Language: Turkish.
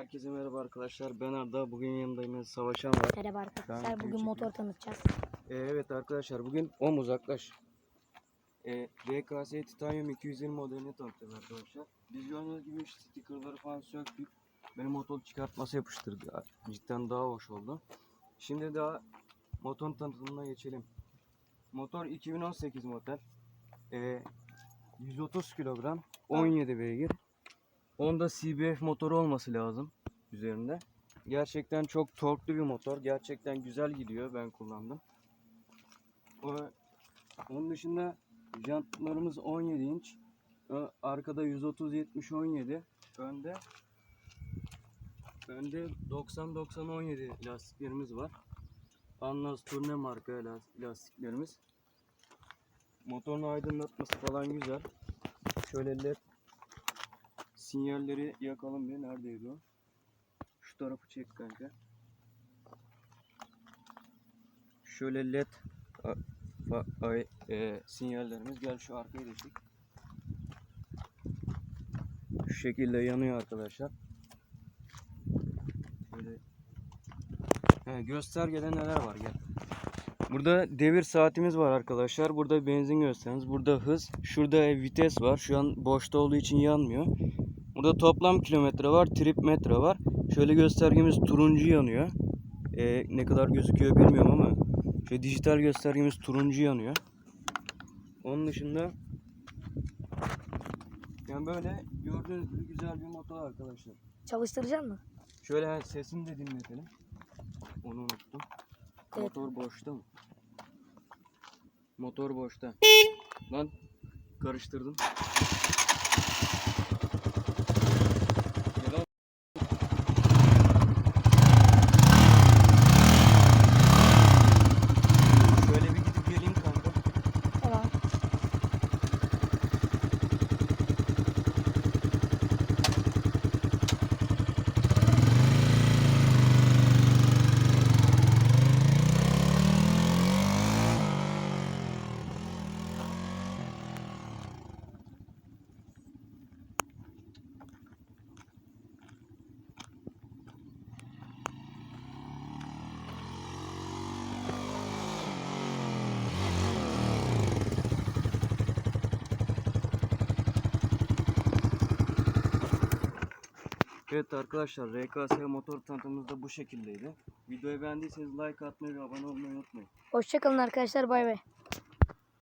Herkese merhaba arkadaşlar. Ben Arda. Bugün yanımdayım. Savaşan var. Merhaba arkadaşlar. Tamam, Bugün motor tanıtacağız. Ee, evet arkadaşlar bugün om uzaklaş. Ee, RKS Titanium 220 modelini tanıtacağız arkadaşlar. Biz gördüğünüz gibi stickerları falan söktük. Benim motor çıkartması yapıştırdı. ya. Cidden daha hoş oldu. Şimdi daha motor tanıtımına geçelim. Motor 2018 model. Ee, 130 kilogram. 17 beygir. Onda CBF motoru olması lazım üzerinde. Gerçekten çok torklu bir motor. Gerçekten güzel gidiyor. Ben kullandım. Onun dışında jantlarımız 17 inç. Arkada 130 70 17. Önde önde 90 90 17 lastiklerimiz var. Anlas turne marka las- lastiklerimiz. Motorun aydınlatması falan güzel. Şöyle led sinyalleri yakalım bir. Neredeydi o? Şu tarafı çek kanka. Şöyle led ay- e, sinyallerimiz. Gel şu arkaya da. Şu şekilde yanıyor arkadaşlar. Şöyle. He, göstergede neler var gel. Burada devir saatimiz var arkadaşlar. Burada benzin gösteriniz. Burada hız. Şurada vites var. Şu an boşta olduğu için yanmıyor. Burada toplam kilometre var. Trip metre var. Şöyle göstergemiz turuncu yanıyor. Ee, ne kadar gözüküyor bilmiyorum ama şöyle dijital göstergemiz turuncu yanıyor. Onun dışında yani böyle gördüğünüz gibi güzel bir motor arkadaşlar. Çalıştıracak mı? Şöyle sesini de dinletelim. Onu unuttum. Evet. Motor boşta mı? Motor boşta. Lan karıştırdım. Yalan. Şöyle bir gidip geleyim kanka. Tamam. Evet arkadaşlar RKS motor tanıtımımız da bu şekildeydi. Videoyu beğendiyseniz like atmayı ve abone olmayı unutmayın. Hoşçakalın arkadaşlar. Bay bay.